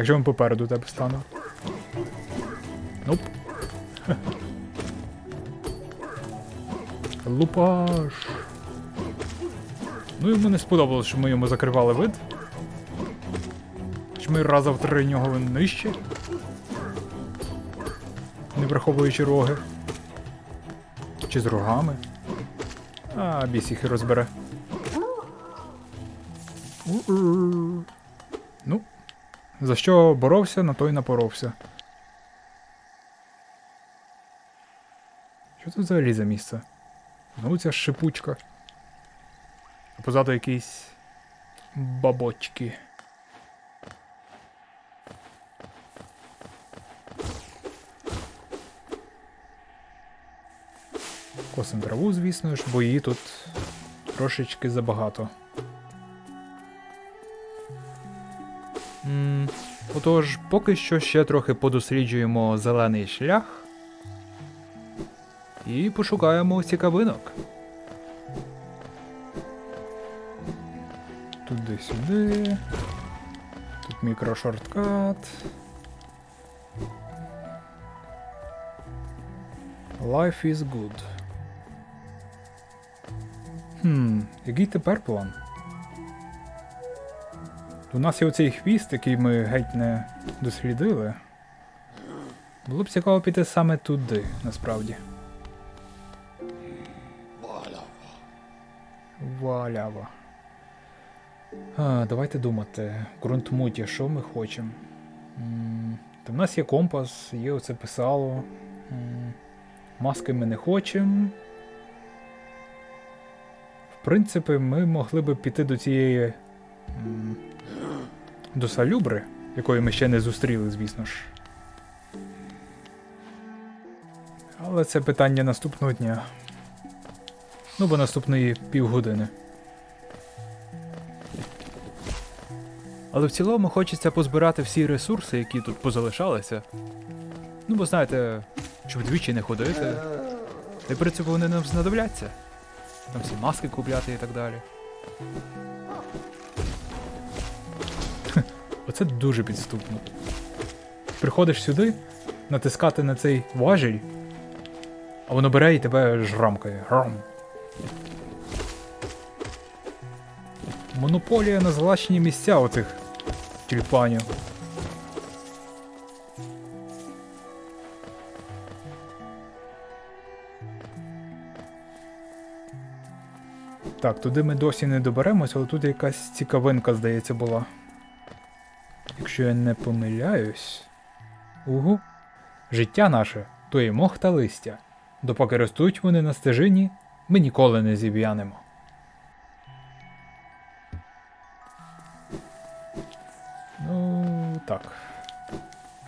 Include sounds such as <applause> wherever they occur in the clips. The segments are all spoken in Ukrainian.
Якщо він попереду тебе стану. Нуп. Лупаш. Ну йому не сподобалось, що ми йому закривали вид. Що ми раза в три нього нижче. Не враховуючи роги. Чи з рогами. А, біс їх і розбере. Ну, за що боровся, на то й напоровся. Що це взагалі за місце? Знову ця шипучка. А позаду якісь бабочки. Косим траву, звісно ж, бо її тут трошечки забагато. М, Отож, поки що ще трохи подосліджуємо зелений шлях і пошукаємо цікавинок. Туди-сюди. Тут мікрошорткат. Life is good. Хм, який тепер план? У нас є оцей хвіст, який ми геть не дослідили. Було б цікаво піти саме туди, насправді. Валява. А, давайте думати. Ґрунтмуті, що ми хочемо? Та в нас є компас, є оце писало. Маски ми не хочемо. В принципі, ми могли би піти до цієї. До салюбри, якої ми ще не зустріли, звісно ж. Але це питання наступного дня. Ну, бо наступної півгодини. Але в цілому хочеться позбирати всі ресурси, які тут позалишалися. Ну, бо знаєте, щоб двічі не ходити. Та й в принципі вони нам знадобляться. Там всі маски купляти і так далі. Оце дуже підступно. Приходиш сюди, натискати на цей важіль, а воно бере і тебе жрамкає. Грам. Монополія на злачні місця оцих тюльпанів. Так, туди ми досі не доберемось, але тут якась цікавинка, здається, була. Якщо я не помиляюсь. Угу. Життя наше то є мох та листя. Допоки ростуть вони на стежині, ми ніколи не зів'янемо. Ну, так.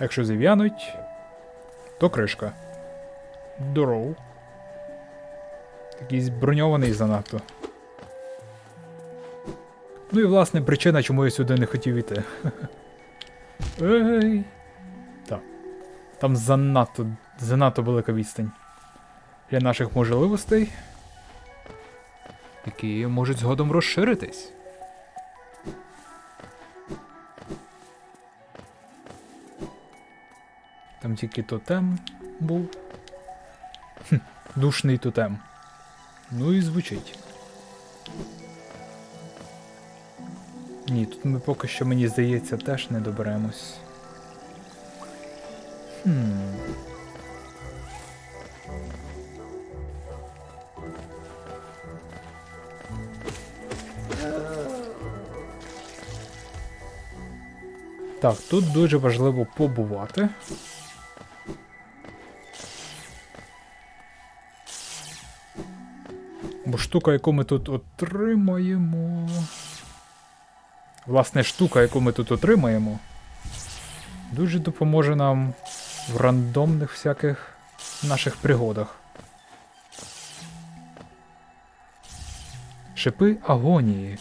Якщо зів'януть, то кришка. Здоров. Якийсь броньований занадто. Ну і власне причина, чому я сюди не хотів іти. <laughs> Ей. Так. Там занадто, занадто велика відстань. Для наших можливостей. Які можуть згодом розширитись. Там тільки тотем був. Хм, душний тотем. Ну і звучить. Ні, тут ми поки що, мені здається, теж не доберемось. Хм. Так, тут дуже важливо побувати. Бо штука, яку ми тут отримаємо. Власне, штука, яку ми тут отримаємо, дуже допоможе нам в рандомних всяких наших пригодах. Шипи агонії.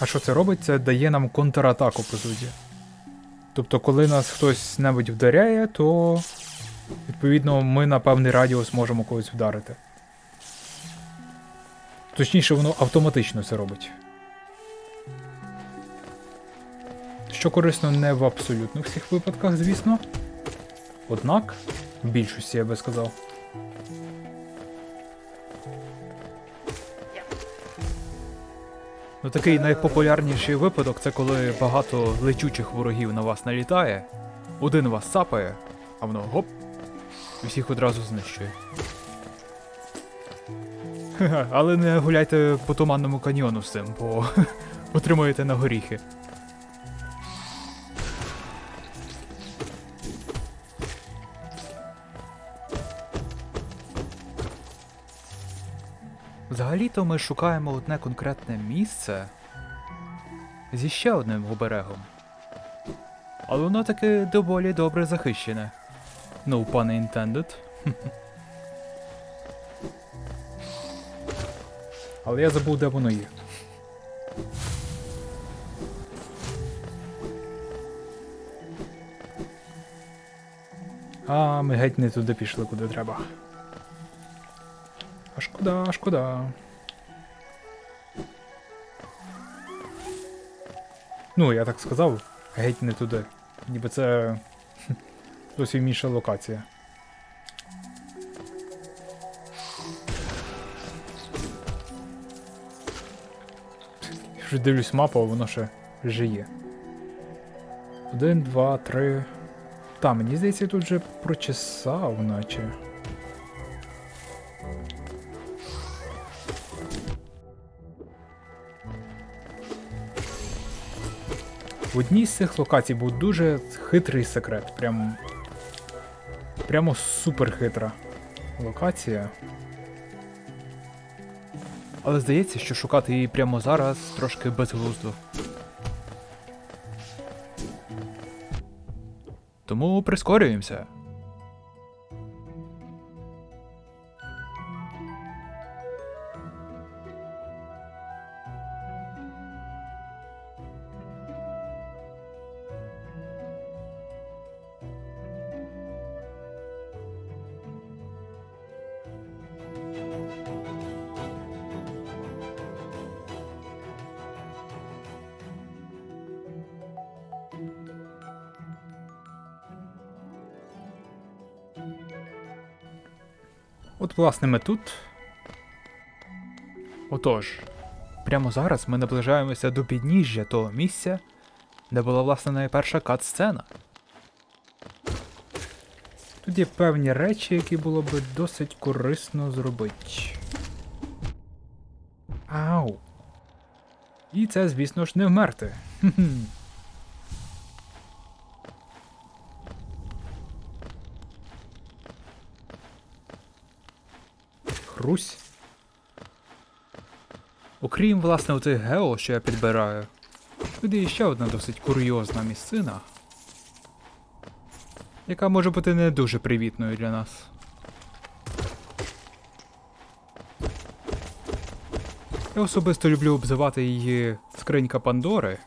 А що це робить? Це дає нам контратаку, по суті. Тобто, коли нас хтось небудь вдаряє, то відповідно ми на певний радіус можемо когось вдарити. Точніше, воно автоматично це робить. Що корисно не в абсолютно всіх випадках, звісно. Однак, в більшості я би сказав. Ну такий найпопулярніший випадок це коли багато летючих ворогів на вас налітає, один вас сапає, а воно гоп, і всіх одразу знищує. Але не гуляйте по туманному каньйону з цим, бо <laughs> отримуєте на горіхи. Взагалі-то ми шукаємо одне конкретне місце зі ще одним оберегом. Але воно таки доволі добре захищене. No pun intended. Але я забув, де воно є. А, ми геть не туди пішли, куди треба. Шкода, шкода. Ну, я так сказав, геть не туди. Ніби це зовсім інша локація. Вже дивлюсь мапу, а воно ще жиє. Один, два, три. Та, мені здається, я тут вже прочесав, наче. В одній з цих локацій був дуже хитрий секрет. Прям. Прямо супер хитра локація. Але здається, що шукати її прямо зараз трошки безглуздо. Тому прискорюємося. От, власне, ми тут. Отож, прямо зараз ми наближаємося до підніжжя того місця, де була власне найперша кат-сцена. Тут є певні речі, які було би досить корисно зробити. Ау. І це, звісно ж, не вмерти. Хм-хм. Хрусь. Окрім, власне, отих гео, що я підбираю, тут є ще одна досить курйозна місцина, яка може бути не дуже привітною для нас. Я особисто люблю обзивати її скринька Пандори,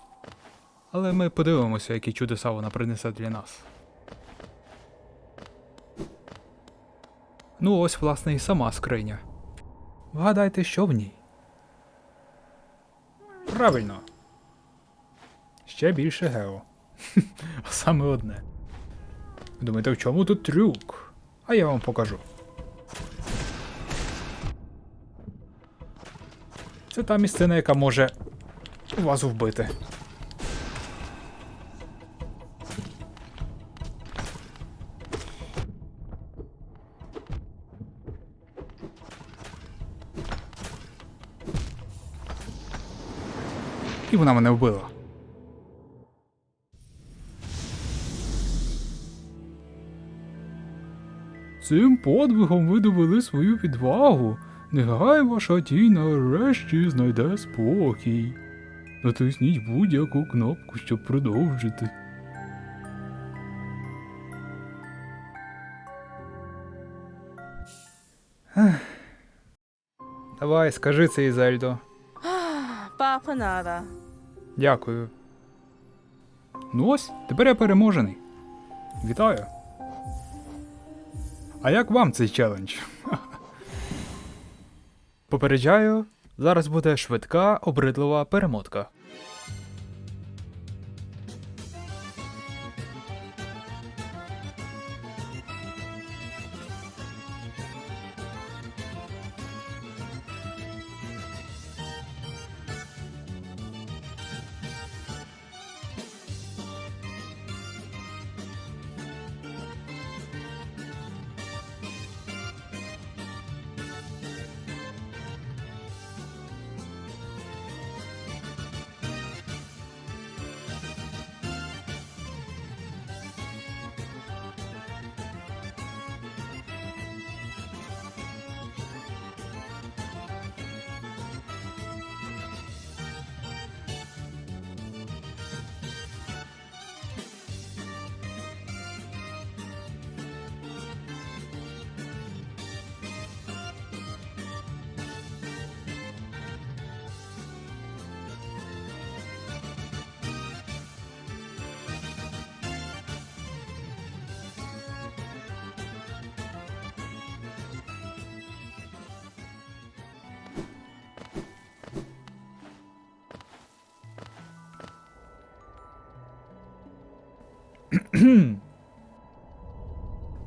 але ми подивимося, які чудеса вона принесе для нас. Ну, ось, власне, і сама скриня. Вгадайте, що в ній? Правильно. Ще більше гео. <laughs> Саме одне. Думаєте, в чому тут трюк? А я вам покажу. Це та місцина, яка може вас вбити. І вона мене вбила. Цим подвигом ви довели свою відвагу. Нехай ваша тінь нарешті знайде спокій. Натисніть будь-яку кнопку, щоб продовжити. Давай, скажи це, Ізельдо. Папа нада. Дякую. Ну ось, тепер я переможений. Вітаю. А як вам цей челендж? <laughs> Попереджаю, зараз буде швидка, обридлива перемотка.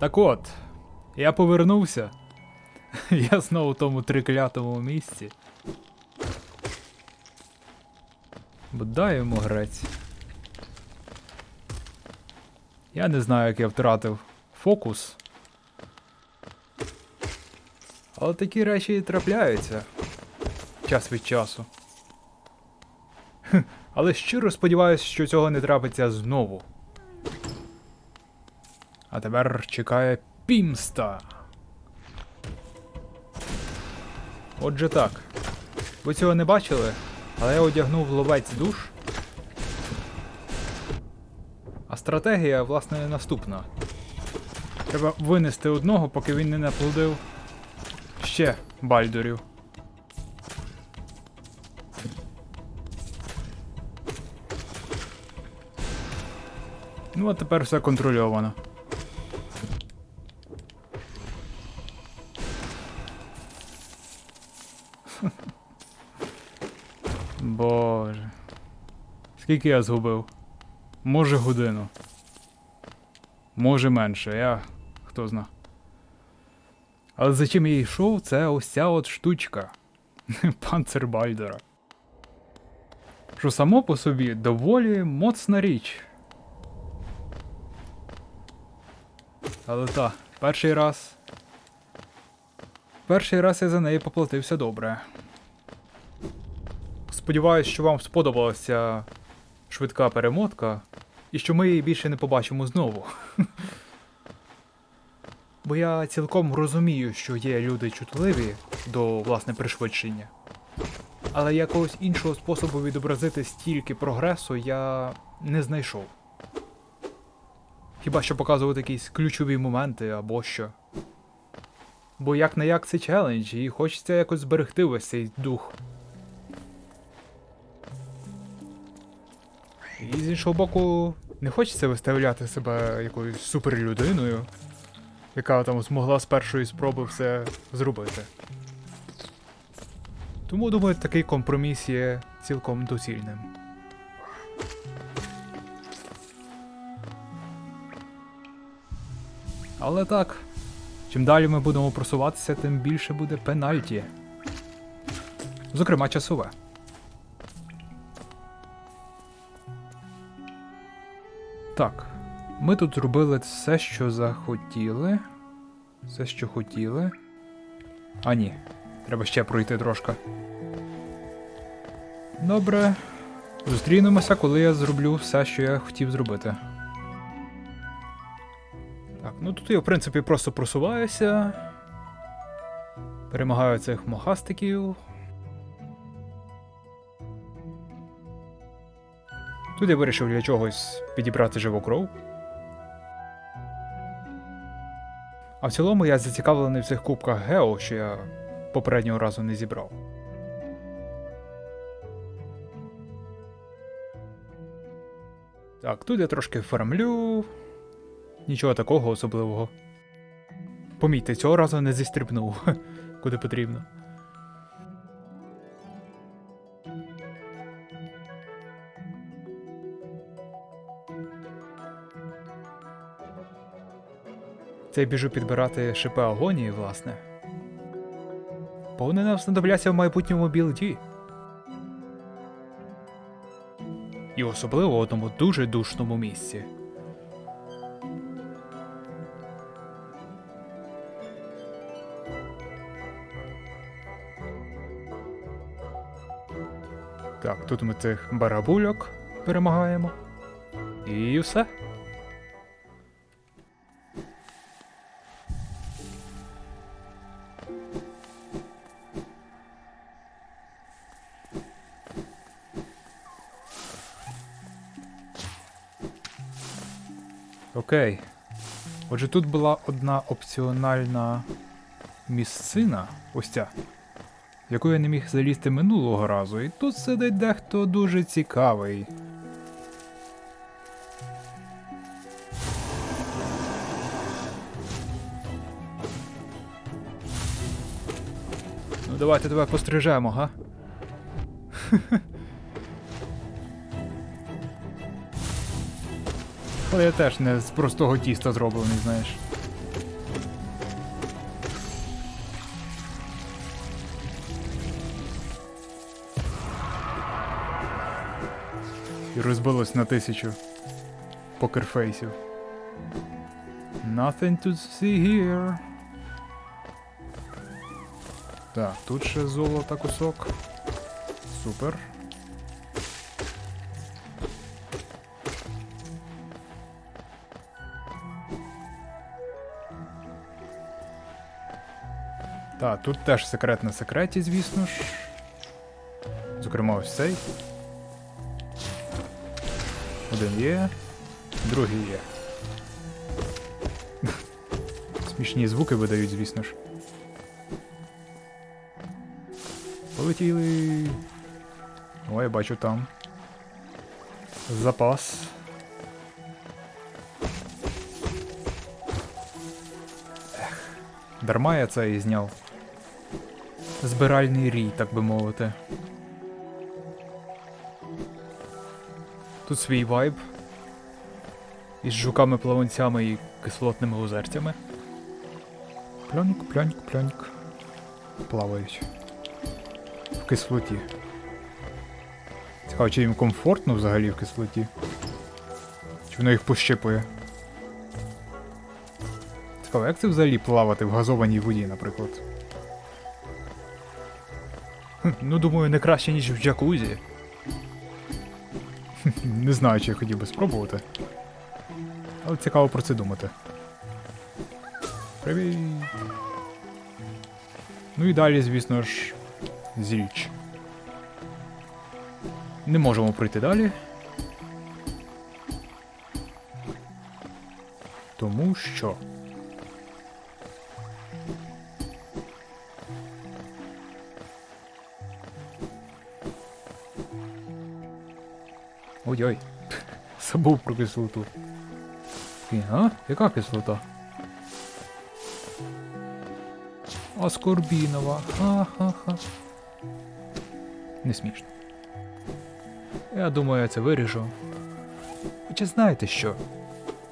Так от, я повернувся. <laughs> Я знову в тому триклятому місці. Бодай йому грець. Я не знаю, як я втратив фокус. Але такі речі і трапляються час від часу. Але щиро сподіваюся, що цього не трапиться знову. А тепер чекає пімста. Отже так. Ви цього не бачили, але я одягнув ловець душ. А стратегія, власне, наступна. Треба винести одного, поки він не наплодив ще бальдурів. Ну, а тепер все контрольовано. Скільки я згубив? Може годину. Може менше, я. хто зна. Але за чим я йшов, це ось ця от штучка. <laughs> Панцир Бальдера. Що само по собі доволі моцна річ. Але та, перший раз. Перший раз я за неї поплатився добре. Сподіваюсь, що вам сподобалася швидка перемотка, і що ми її більше не побачимо знову. Бо я цілком розумію, що є люди чутливі до власне пришвидшення. Але якогось іншого способу відобразити стільки прогресу я не знайшов. Хіба що показувати якісь ключові моменти або що. Бо як не як це челендж, і хочеться якось зберегти весь цей дух. І з іншого боку, не хочеться виставляти себе якоюсь суперлюдиною, яка там змогла з першої спроби все зробити. Тому думаю, такий компроміс є цілком доцільним. Але так, чим далі ми будемо просуватися, тим більше буде пенальті. Зокрема, часове. Так, ми тут зробили все, що захотіли. Все, що хотіли. А ні, треба ще пройти трошки. Добре. Зустрінемося, коли я зроблю все, що я хотів зробити. Так, ну тут я, в принципі, просто просуваюся. Перемагаю цих мохастиків. Тут я вирішив для чогось підібрати живу кров. А в цілому я зацікавлений в цих кубках Гео, що я попереднього разу не зібрав. Так, тут я трошки фармлю. Нічого такого особливого. Помітьте, цього разу не зістрибнув, <laughs> куди потрібно. Це я біжу підбирати шипи агонії, власне. Бо вони нам знадобляться в майбутньому білді. І особливо в одному дуже душному місці. Так, тут ми цих барабульок перемагаємо. І все. Окей. Отже, тут була одна опціональна місцина, ось ця, в яку я не міг залізти минулого разу, і тут сидить дехто дуже цікавий. Ну давайте тебе пострижемо, га? <laughs> Але я теж не з простого тіста зроблений, знаєш. І розбилось на тисячу покерфейсів. Nothing to see here. Так, тут ще золота кусок. Супер. Так, тут теж секрет на секреті, звісно ж. Зокрема, ось цей. Один є, другий є. <laughs> Смішні звуки видають, звісно ж. Полетіли. О, я бачу там. Запас. Ех, дарма я це і зняв. Збиральний рій, так би мовити. Тут свій вайб. Із жуками-плавунцями і кислотними озерцями. Пльоньк, пльоньк, пльоньк. Плавають. В кислоті. Цікаво, чи їм комфортно взагалі в кислоті? Чи воно їх пощипує? Цікаво, як це взагалі плавати в газованій воді, наприклад? <laughs> Ну, думаю, не краще, ніж в джакузі. <laughs> Не знаю, чи я хотів би спробувати. Але цікаво про це думати. Привіт. Ну і далі, звісно ж, зріч. Не можемо пройти далі. Тому що. Ой-ой. Забув про кислоту. А? Яка кислота? Аскорбінова. Ха-ха-ха. Не смішно. Я думаю, я це виріжу. Хоча знаєте що?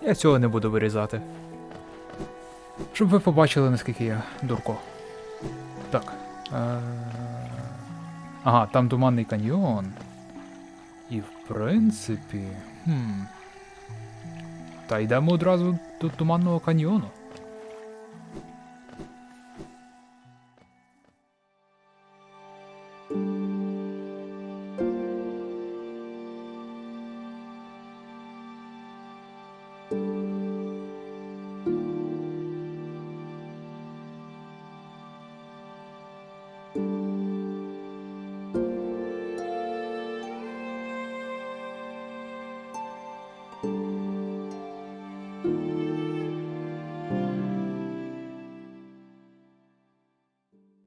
Я цього не буду вирізати. Щоб ви побачили, наскільки я дурко. Так. Ага, там туманний каньйон. Принципі. Хм. Та йдемо одразу до туманного каньйону.